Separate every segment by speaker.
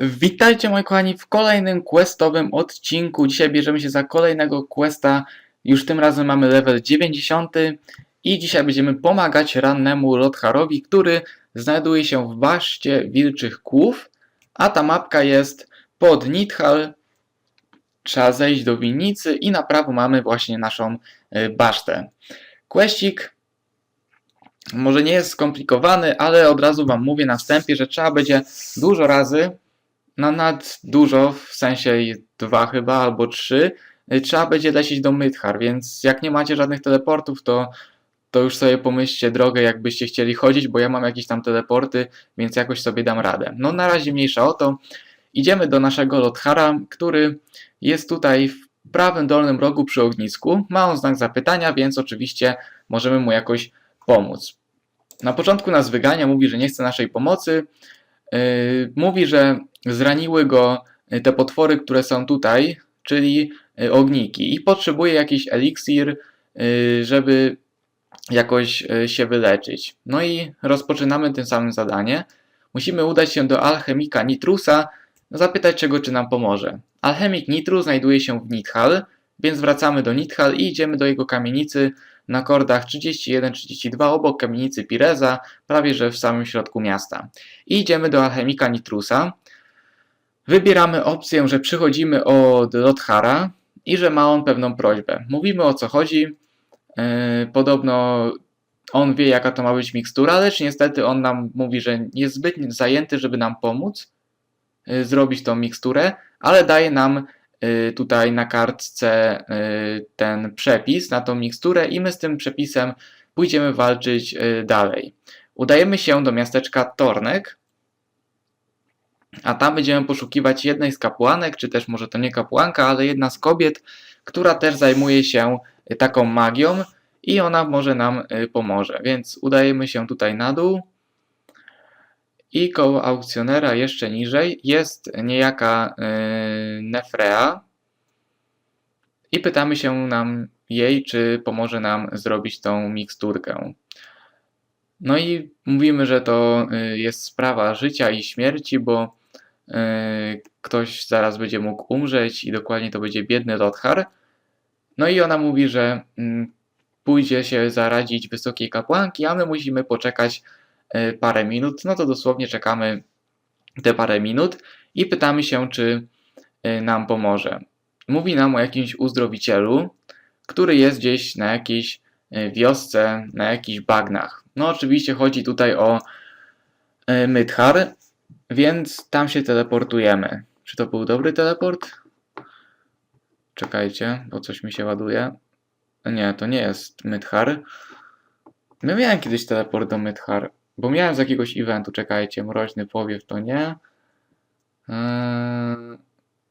Speaker 1: Witajcie moi kochani w kolejnym questowym odcinku. Dzisiaj bierzemy się za kolejnego questa. Już tym razem mamy level 90 i dzisiaj będziemy pomagać rannemu Lotharowi, który znajduje się w baszcie wilczych kłów, a ta mapka jest pod Nidhal. Trzeba zejść do winnicy i na prawo mamy właśnie naszą y, basztę. Questik może nie jest skomplikowany, ale od razu wam mówię na wstępie, że trzeba będzie dużo razy na nad dużo, w sensie dwa chyba albo trzy, y, trzeba będzie lecieć do Mythar, więc jak nie macie żadnych teleportów, to, to już sobie pomyślcie drogę, jakbyście chcieli chodzić, bo ja mam jakieś tam teleporty, więc jakoś sobie dam radę. No na razie mniejsza o to. Idziemy do naszego Lothara, który jest tutaj w prawym dolnym rogu przy ognisku. Ma on znak zapytania, więc oczywiście możemy mu jakoś pomóc. Na początku nas wygania, mówi, że nie chce naszej pomocy. Yy, mówi, że zraniły go y, te potwory, które są tutaj, czyli y, ogniki, i potrzebuje jakiś eliksir, żeby jakoś się wyleczyć. No i rozpoczynamy tym samym zadanie. Musimy udać się do alchemika Nitrusa, zapytać czego, czy nam pomoże. Alchemik Nitrus znajduje się w Nidhal, więc wracamy do Nidhal i idziemy do jego kamienicy na kordach 31-32 obok kamienicy Pireza, prawie że w samym środku miasta. I idziemy do alchemika Nitrusa. Wybieramy opcję, że przychodzimy od Lothara i że ma on pewną prośbę. Mówimy o co chodzi. Yy, podobno on wie, jaka to ma być mikstura, lecz niestety on nam mówi, że jest zbyt zajęty, żeby nam pomóc yy, zrobić tą miksturę, ale daje nam tutaj na kartce yy, ten przepis na tą miksturę i my z tym przepisem pójdziemy walczyć yy, dalej. Udajemy się do miasteczka Tornek, a tam będziemy poszukiwać jednej z kapłanek, czy też może to nie kapłanka, ale jedna z kobiet, która też zajmuje się y, taką magią i ona może nam y, pomoże. Więc udajemy się tutaj na dół i koło aukcjonera jeszcze niżej jest niejaka yy, Nefrea i pytamy się nam jej, czy pomoże nam zrobić tą miksturkę. No i mówimy, że to y, jest sprawa życia i śmierci, bo y, ktoś zaraz będzie mógł umrzeć i dokładnie to będzie biedny Lothar. No i ona mówi, że mm, pójdzie się zaradzić wysokiej kapłanki, a my musimy poczekać y, parę minut. No to dosłownie czekamy te parę minut i pytamy się, czy y, nam pomoże. Mówi nam o jakimś uzdrowicielu, który jest gdzieś na jakiejś y, wiosce, na jakichś bagnach. No oczywiście chodzi tutaj o y, Mythar, więc tam się teleportujemy. Czy to był dobry teleport? Czekajcie, bo coś mi się ładuje. Nie, to nie jest Mythar. No miałem kiedyś teleport do Mythar, bo miałem z jakiegoś eventu, czekajcie, mroźny powiew to nie. Eee,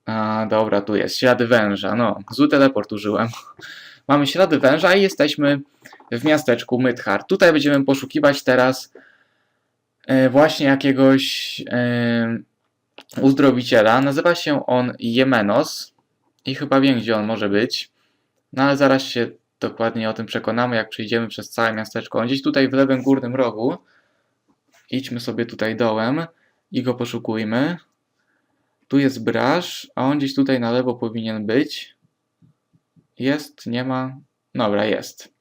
Speaker 1: a, dobra, tu jest, ślady węża, no, zły teleport użyłem. Mamy ślady węża i jesteśmy w miasteczku Mythar. Tutaj będziemy poszukiwać teraz e, właśnie jakiegoś e, uzdrowiciela. Nazywa się on Jemenos i chyba wiem, gdzie on może być. No ale zaraz się dokładnie o tym przekonamy, jak przejdziemy przez całe miasteczko. On gdzieś tutaj w lewym górnym rogu. Idźmy sobie tutaj dołem i go poszukujmy. Tu jest brasz, a on gdzieś tutaj na lewo powinien być. Jest, nie ma. Dobra, jest.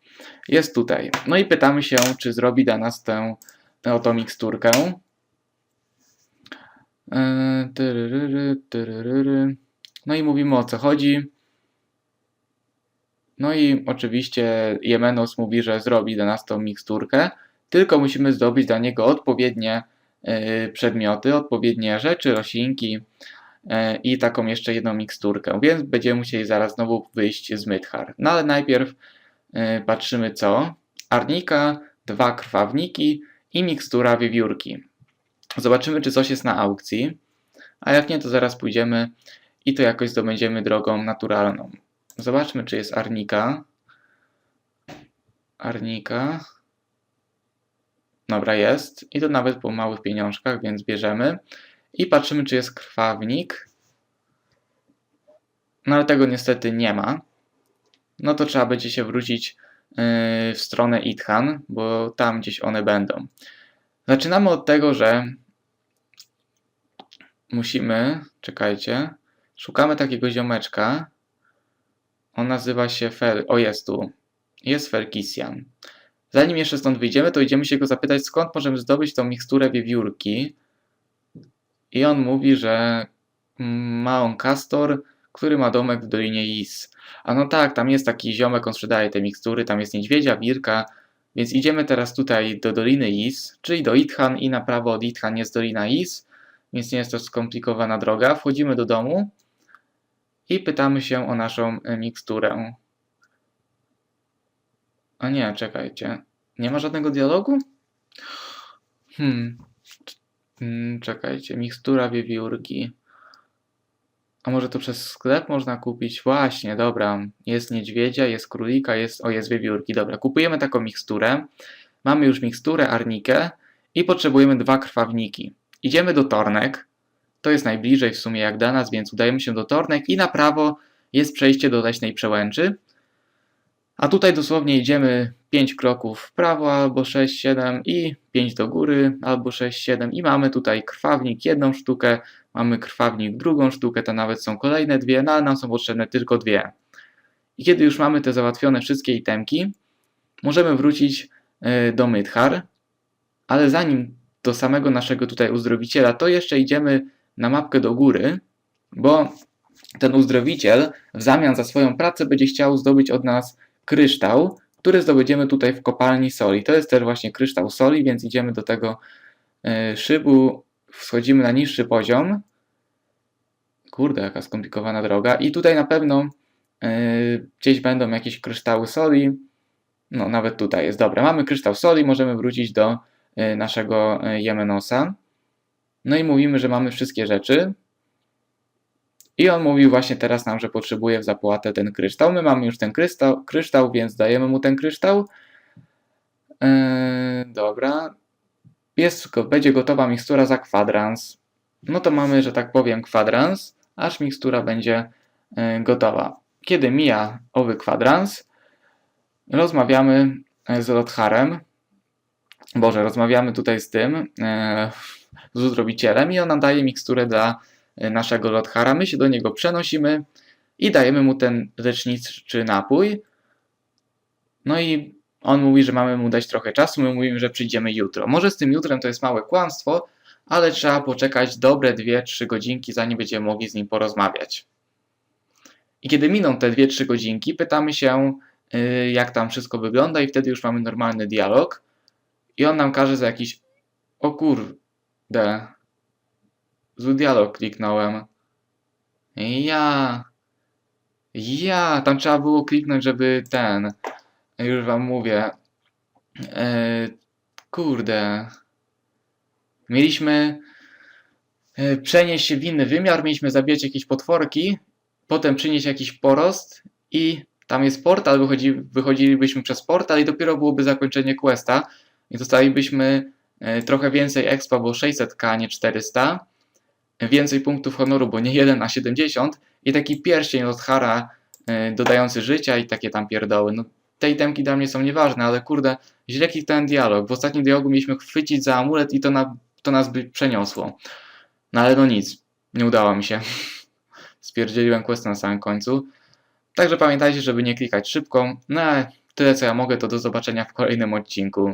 Speaker 1: Jest tutaj. No i pytamy się, czy zrobi dla nas tę, tę oto miksturkę. Tyryryry. No i mówimy o co chodzi. No i oczywiście Jemenos mówi, że zrobi dla nas tą miksturkę, tylko musimy zdobyć dla niego odpowiednie yy, przedmioty, odpowiednie rzeczy, roślinki yy, i taką jeszcze jedną miksturkę, więc będziemy musieli zaraz znowu wyjść z Mythar. No ale najpierw yy, patrzymy co? Arnika, dwa krwawniki i mikstura wiewiórki. Zobaczymy, czy coś jest na aukcji, a jak nie, to zaraz pójdziemy i to jakoś zdobędziemy drogą naturalną. Zobaczmy, czy jest Arnika. Arnika. Dobra, jest. I to nawet po małych pieniążkach, więc bierzemy. I patrzymy, czy jest krwawnik. No ale tego niestety nie ma. No to trzeba będzie się wrócić yy, w stronę Ithan, bo tam gdzieś one będą. Zaczynamy od tego, że musimy, czekajcie, szukamy takiego ziomeczka. On nazywa się Fel. O, jest tu. Jest Felkisian. Zanim jeszcze stąd wyjdziemy, to idziemy się go zapytać, skąd możemy zdobyć tą miksturę wiewiórki. I on mówi, że ma on kastor, który ma domek w Dolinie Is. A no tak, tam jest taki ziomek, on sprzedaje te mikstury, tam jest niedźwiedzia, wirka, więc idziemy teraz tutaj do Doliny Is, czyli do Ithan i na prawo od Ithan jest Dolina Is, więc nie jest to skomplikowana droga. Wchodzimy do domu i pytamy się o naszą miksturę. A nie, czekajcie. Nie ma żadnego dialogu? Hmm. Mm, Czekajcie, mikstura wiewiórki. A może to przez sklep można kupić? Właśnie, dobra. Jest niedźwiedzia, jest królika, jest. O, jest wiewiórki. Dobra, kupujemy taką miksturę. Mamy już miksturę, arnikę i potrzebujemy dwa krwawniki. Idziemy do Tornek. To jest najbliżej w sumie jak do nas, więc udajemy się do Tornek i na prawo jest przejście do leśnej przełęczy. A tutaj dosłownie idziemy 5 kroków w prawo albo 6, 7 i 5 do góry albo 6, 7 i mamy tutaj krwawnik jedną sztukę, mamy krwawnik drugą sztukę, to nawet są kolejne dwie, no ale nam są potrzebne tylko dwie. I kiedy już mamy te załatwione wszystkie itemki, możemy wrócić y, do Mythar, ale zanim do samego naszego tutaj uzdrowiciela, to jeszcze idziemy na mapkę do góry, bo ten uzdrowiciel w zamian za swoją pracę będzie chciał zdobyć od nas kryształ, który zdobędziemy tutaj w kopalni soli. To jest też właśnie kryształ soli, więc idziemy do tego y, szybu, wchodzimy na niższy poziom. Kurde, jaka skomplikowana droga. I tutaj na pewno y, gdzieś będą jakieś kryształy soli. No, nawet tutaj jest. Dobra, mamy kryształ soli, możemy wrócić do y, naszego Jemenosa. No i mówimy, że mamy wszystkie rzeczy. I on mówił właśnie teraz nam, że potrzebuje w zapłatę ten kryształ. My mamy już ten kryształ, kryształ więc dajemy mu ten kryształ. Yy, dobra. Jest, będzie gotowa mikstura za kwadrans. No to mamy, że tak powiem, kwadrans, aż mikstura będzie yy, gotowa. Kiedy mija owy kwadrans, rozmawiamy yy, z Lotharem. Boże, rozmawiamy tutaj z tym, yy, z uzdrowicielem i on nam daje miksturę dla naszego Lothara. My się do niego przenosimy i dajemy mu ten leczniczy napój. No i on mówi, że mamy mu dać trochę czasu, my mówimy, że przyjdziemy jutro. Może z tym jutrem to jest małe kłamstwo, ale trzeba poczekać dobre 2-3 godzinki, zanim będziemy mogli z nim porozmawiać. I kiedy miną te 2-3 godzinki, pytamy się, y, jak tam wszystko wygląda, i wtedy już mamy normalny dialog. I on nam każe za jakiś. O kurde. Zły dialog kliknąłem. Ja. Ja. Tam trzeba było kliknąć, żeby ten. Już wam mówię. E, kurde. Mieliśmy e, przenieść się w inny wymiar, mieliśmy zabijać jakieś potworki, potem przynieść jakiś porost i tam jest portal, wychodzi, wychodzilibyśmy przez portal i dopiero byłoby zakończenie questa i dostalibyśmy e, trochę więcej expa, bo 600k, a nie 400, więcej punktów honoru, bo nie 1, a 70 i taki pierścień od Hara e, dodający życia i takie tam pierdoły. No, te itemki dla mnie są nieważne, ale kurde, źle ten dialog. W ostatnim dialogu mieliśmy chwycić za amulet i to, na, to nas by przeniosło. No ale no nic, nie udało mi się. Spierdzieliłem quest na samym końcu. Także pamiętajcie, żeby nie klikać szybko. No ale tyle co ja mogę, to do zobaczenia w kolejnym odcinku.